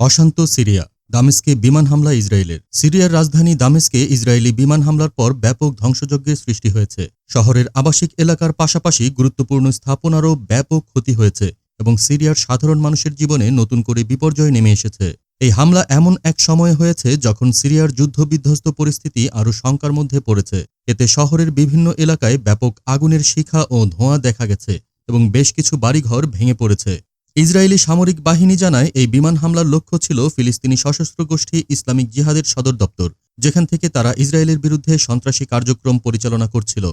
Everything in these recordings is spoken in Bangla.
অশান্ত সিরিয়া, দামেস্কে বিমান হামলা ইসরায়েলের। সিরিয়ার রাজধানী দামেস্কে ইসরায়েলি বিমান হামলার পর ব্যাপক ধ্বংসযজ্ঞের সৃষ্টি হয়েছে। শহরের আবাসিক এলাকার পাশাপাশি গুরুত্বপূর্ণ স্থাপনারও ব্যাপক ক্ষতি হয়েছে এবং সিরিয়ার সাধারণ মানুষের জীবনে নতুন করে বিপর্যয় নেমে এসেছে। এই হামলা এমন এক সময়ে হয়েছে যখন সিরিয়ার যুদ্ধবিধ্বস্ত পরিস্থিতি আরও শঙ্কার মধ্যে পড়েছে। এতে শহরের বিভিন্ন এলাকায় ব্যাপক আগুনের শিখা ও ধোঁয়া দেখা গেছে এবং বেশ কিছু বাড়িঘর ভেঙে পড়েছে। ইসরায়েলি সামরিক বাহিনী জানায়, এই বিমান হামলার লক্ষ্য ছিল ফিলিস্তিনি সশস্ত্র গোষ্ঠী ইসলামিক জিহাদের সদর দপ্তর, যেখান থেকে তারা ইসরায়েলের বিরুদ্ধে সন্ত্রাসী কার্যক্রম পরিচালনা করছিল।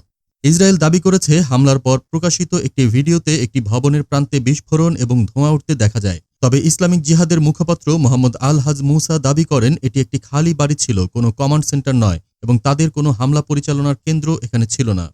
ইসরায়েল দাবি করেছে, হামলার পর প্রকাশিত একটি ভিডিওতে একটি ভবনের প্রান্তে বিস্ফোরণ এবং ধোঁয়া উঠতে দেখা যায়। তবে ইসলামিক জিহাদের মুখপাত্র মোহাম্মদ আল হাজ মুসা দাবি করেন, এটি একটি খালি বাড়ি ছিল, কোনো কমান্ড সেন্টার নয় এবং তাদের কোনো হামলা পরিচালনার কেন্দ্র এখানে ছিল না।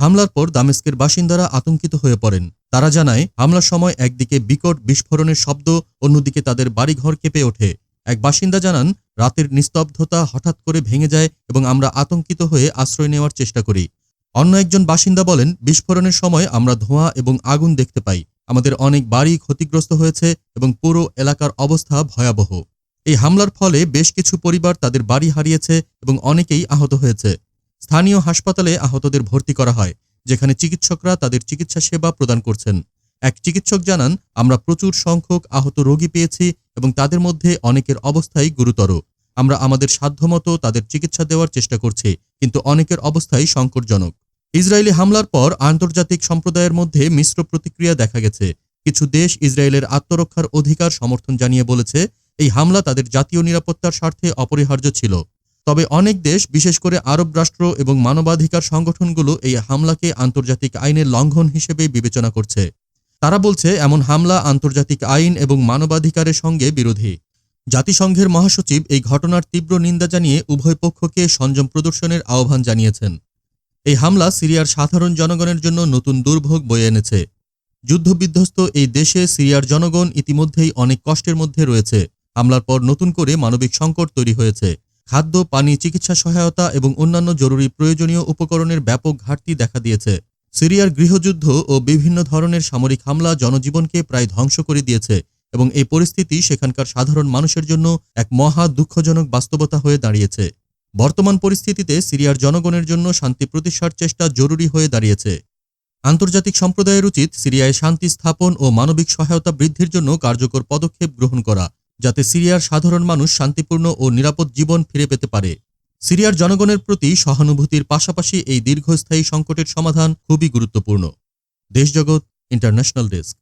হামলার পর দামেস্কের বাসিন্দারা আতঙ্কিত হয়ে পড়েন। তারা জানায়, হামলার সময় একদিকে বিকট বিস্ফোরণের শব্দ, অন্যদিকে তাদের বাড়িঘর কেঁপে ওঠে। এক বাসিন্দা জানান, রাতের নিস্তব্ধতা হঠাৎ করে ভেঙে যায় এবং আমরা আতঙ্কিত হয়ে আশ্রয় নেওয়ার চেষ্টা করি। অন্য একজন বাসিন্দা বলেন, বিস্ফোরণের সময় আমরা ধোঁয়া এবং আগুন দেখতে পাই। আমাদের অনেক বাড়ি ক্ষতিগ্রস্ত হয়েছে এবং পুরো এলাকার অবস্থা ভয়াবহ। এই হামলার ফলে বেশ কিছু পরিবার তাদের বাড়ি হারিয়েছে এবং অনেকেই আহত হয়েছে। স্থানীয় হাসপাতালে আহতদের ভর্তি করা হয়। যেখানে চিকিৎসকরা তাদের চিকিৎসা সেবা প্রদান করছেন। এক চিকিৎসক জানান, আমরা প্রচুর সংখ্যক আহত রোগী পেয়েছি এবং তাদের মধ্যে অনেকের অবস্থাই গুরুতর। আমরা আমাদের সাধ্যমতো তাদের চিকিৎসা দেওয়ার চেষ্টা করছি, কিন্তু অনেকের অবস্থাই সংকটজনক। ইসরায়েলি হামলার পর আন্তর্জাতিক সম্প্রদায়ের মধ্যে মিশ্র প্রতিক্রিয়া দেখা গেছে। কিছু দেশ ইসরায়েলের আত্মরক্ষার অধিকার সমর্থন জানিয়ে বলেছে, এই হামলা তাদের জাতীয় নিরাপত্তার স্বার্থে অপরিহার্য ছিল। তবে অনেক দেশ, বিশেষ করে আরব রাষ্ট্র এবং মানবাধিকার সংগঠনগুলো এই হামলাকে আন্তর্জাতিক আইনের লঙ্ঘন হিসেবে বিবেচনা করছে। তারা বলছে, এমন হামলা আন্তর্জাতিক আইন এবং মানবাধিকারের সঙ্গে বিরোধী। জাতিসংঘের মহাসচিব এই ঘটনার তীব্র নিন্দা জানিয়ে উভয় পক্ষকে সংযম প্রদর্শনের আহ্বান জানিয়েছেন। এই হামলা সিরিয়ার সাধারণ জনগণের জন্য নতুন দুর্ভোগ বয়ে এনেছে। যুদ্ধবিধ্বস্ত এই দেশে সিরিয়ার জনগণ ইতিমধ্যেই অনেক কষ্টের মধ্যে রয়েছে। হামলার পর নতুন করে মানবিক সংকট তৈরি হয়েছে। খাদ্য, পানি, চিকিৎসা সহায়তা এবং অন্যান্য জরুরি প্রয়োজনীয় উপকরণের ব্যাপক ঘাটতি দেখা দিয়েছে। সিরিয়ার গৃহযুদ্ধ ও বিভিন্ন ধরনের সামরিক হামলা জনজীবনকে প্রায় ধ্বংস করে দিয়েছে এবং এই পরিস্থিতি সেখানকার সাধারণ মানুষের জন্য এক মহা দুঃখজনক বাস্তবতা হয়ে দাঁড়িয়েছে। বর্তমান পরিস্থিতিতে সিরিয়ার জনগণের জন্য শান্তি প্রতিষ্ঠার চেষ্টা জরুরি হয়ে দাঁড়িয়েছে। আন্তর্জাতিক সম্প্রদায়ের উচিত সিরিয়ায় শান্তি স্থাপন ও মানবিক সহায়তা বৃদ্ধির জন্য কার্যকর পদক্ষেপ গ্রহণ করা। যাতে সিরিয়ার সাধারণ মানুষ শান্তিপূর্ণ ও নিরাপদ জীবন ফিরে পেতে পারে। সিরিয়ার জনগণের প্রতি সহানুভূতির পাশাপাশি এই দীর্ঘস্থায়ী সংকটের সমাধান খুবই গুরুত্বপূর্ণ। Deshjagat international desk.